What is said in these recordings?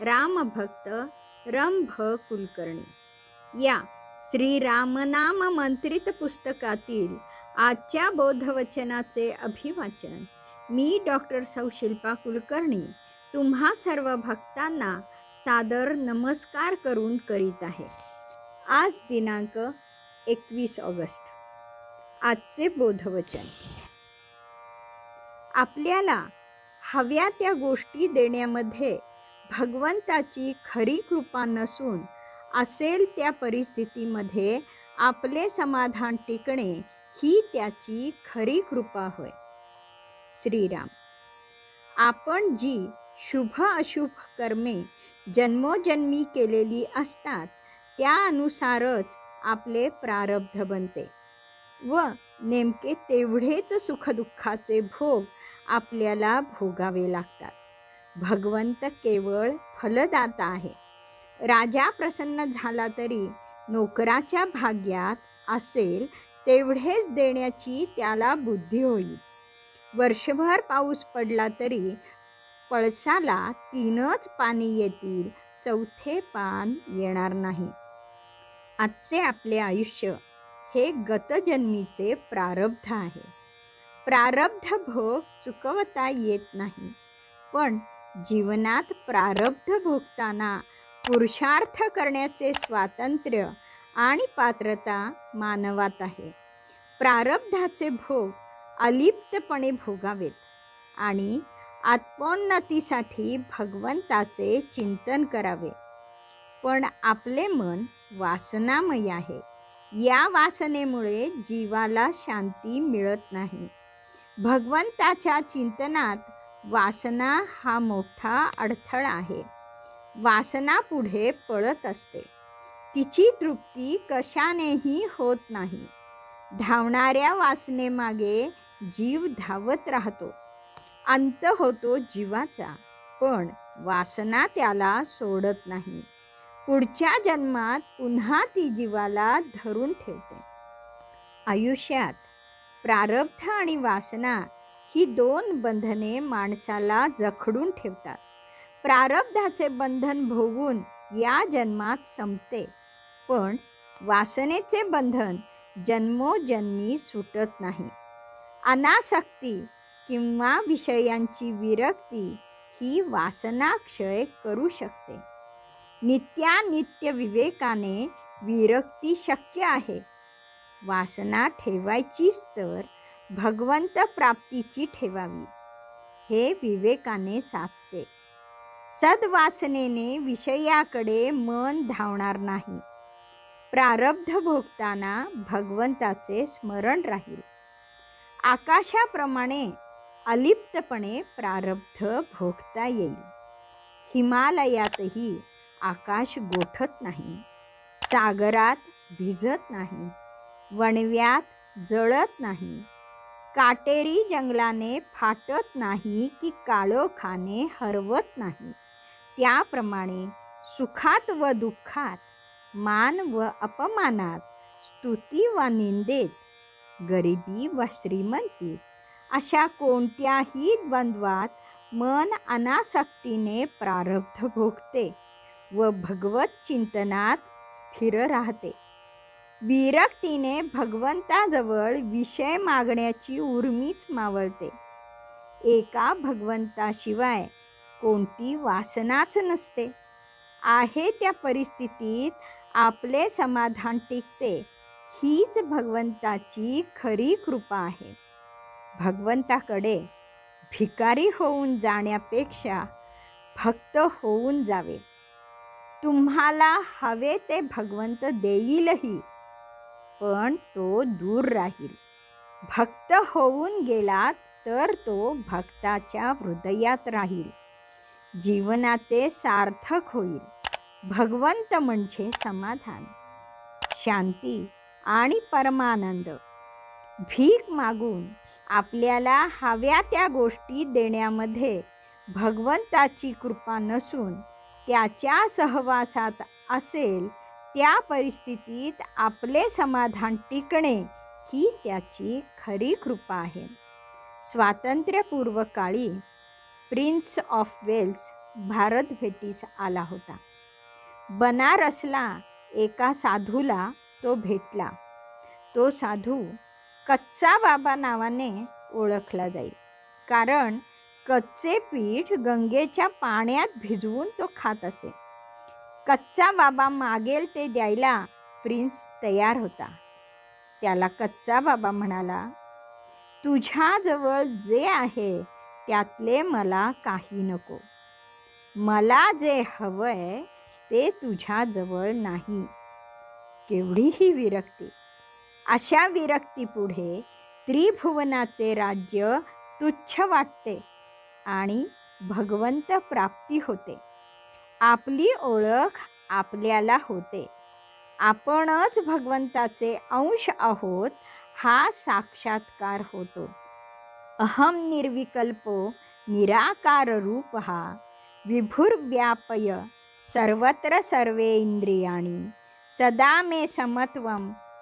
रामभक्त रंभ कुलकर्णी. या श्री रामनाम मंत्रित पुस्तकातील आजच्या बोधवचनाचे अभिवाचन मी डॉक्टर सौ शिल्पा कुलकर्णी तुम्हा सर्व भक्तांना सादर नमस्कार करून करीत आहे. आज दिनांक एकवीस ऑगस्ट. आजचे बोधवचन. आपल्याला हव्या त्या गोष्टी देण्यामध्ये भगवंताची खरी कृपा नसून असेल त्या परिस्थितीमध्ये आपले समाधान टिकणे ही त्याची खरी कृपा होय. श्रीराम आपण जी शुभ अशुभ कर्मे जन्मोजन्मी केलेली असतात त्यानुसारच आपले प्रारब्ध बनते व नेमके तेवढेच सुखदुःखाचे भोग आपल्याला भोगावे लागतात. भगवंत केवळ फलदाता आहे. राजा प्रसन्न झाला तरी नोकराच्या भाग्यात असेल तेवढेच देण्याची त्याला बुद्धी होईल. वर्षभर पाऊस पडला तरी पळसाला तीनच पाणी येतील चौथे पान येणार नाही. आजचे आपले आयुष्य हे गतजन्मीचे प्रारब्ध आहे. प्रारब्ध भोग चुकवता येत नाही. पण जीवनात प्रारब्ध भोगताना पुरुषार्थ करण्याचे स्वातंत्र्य आणि पात्रता मानवात आहे. प्रारब्धाचे भोग अलिप्तपणे भोगावेत आणि आत्मोन्नतीसाठी भगवंताचे चिंतन करावे. पण आपले मन वासनामय आहे. या वासनेमुळे जीवाला शांती मिळत नाही. भगवंताच्या चिंतनात वासना हा मोठा अडथळा आहे. वासना पुढे पळत असते. तिची तृप्ती कशानेही होत नाही. धावणाऱ्या वासनेमागे जीव धावत राहतो. अंत होतो जीवाचा पण वासना त्याला सोडत नाही. पुढच्या जन्मात पुन्हा ती जीवाला धरून ठेवते. आयुष्यात प्रारब्ध आणि वासना ही दोन बंधने माणसाला जखडून ठेवतात. प्रारब्धाचे बंधन भोगून या जन्मात संपते. पण वासनेचे बंधन जन्मोजन्मी सुटत नाही. अनासक्ती किंवा विषयांची विरक्ती ही वासनाक्षय करू शकते. नित्यानित्य विवेकाने विरक्ती शक्य आहे. वासना ठेवायचीच तर भगवंत प्राप्तीची ठेवावी. हे विवेकाने साधते. सद्वासनेने विषयाकडे मन धावणार नाही. प्रारब्ध भोगताना भगवंताचे स्मरण राहील. आकाशाप्रमाणे अलिप्तपणे प्रारब्ध भोगता येईल. हिमालयातही आकाश गोठत नाही. सागरात भिजत नाही. वणव्यात जळत नाही. काटेरी जंगलाने फाटत नाही की काळोखाने हरवत नाही. त्याप्रमाणे सुखात व दुःखात मान व अपमानात स्तुती व निंदेत गरिबी व श्रीमंती अशा कोणत्याही द्वंद्वात मन अनासक्तीने प्रारब्ध भोगते व भगवत चिंतनात स्थिर राहते. विरक्तीने भगवंताजवळ विषय मागण्याची उर्मीच मावळते. एका भगवंताशिवाय कोणती वासनाच नसते. आहे त्या परिस्थितीत आपले समाधान टिकते हीच भगवंताची खरी कृपा आहे. भगवंताकडे भिकारी होऊन जाण्यापेक्षा भक्त होऊन जावे. तुम्हाला हवे ते भगवंत देईलही. पण तो दूर राहील. भक्त होऊन गेला तर तो भक्ताच्या हृदयात राहील. जीवनाचे सार्थक होईल. भगवंत म्हणजे समाधान शांती आणि परमानंद. भीक मागून आपल्याला हव्या त्या गोष्टी देण्यामध्ये भगवंताची कृपा नसून त्याच्या सहवासात असेल त्या परिस्थितीत आपले समाधान टिकणे ही त्याची खरी कृपा आहे. स्वातंत्र्यपूर्व काळी प्रिन्स ऑफ वेल्स भारत भेटीस आला होता. बनारसला एका साधूला तो भेटला. तो साधू कच्चा बाबा नावाने ओळखला जाईल कारण कच्चे पीठ गंगेच्या पाण्यात भिजवून तो खात असे. कच्चा बाबा मागेल ते द्यायला प्रिन्स तयार होता. त्याला कच्चा बाबा म्हणाला तुझ्याजवळ जे आहे त्यातले मला काही नको. मला जे हवं आहे ते तुझ्याजवळ नाही. केवढी ही विरक्ती. अशा विरक्तीपुढे त्रिभुवनाचे राज्य तुच्छ वाटते आणि भगवंत प्राप्ती होते. आपली ओळख आपल्याला होते. आपणच भगवंताचे अंश आहोत हा साक्षात्कार होतो. अहम निर्विकल्पो निराकार रूप हा विभुर्व्यापय सर्वत्र सर्वे इंद्रियाणी सदा मे समत्व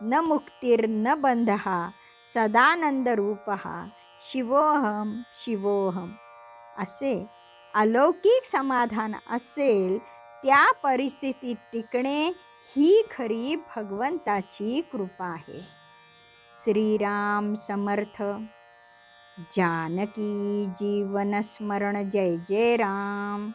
न मुक्तिर्न बंधहा सदानंदरूप शिवोहम शिवोहम असे अलौकिक समाधान असेल त्या परिस्थितीत टिकणे ही खरी भगवंताची कृपा आहे. श्रीराम समर्थ. जानकी जीवनस्मरण जय जय राम.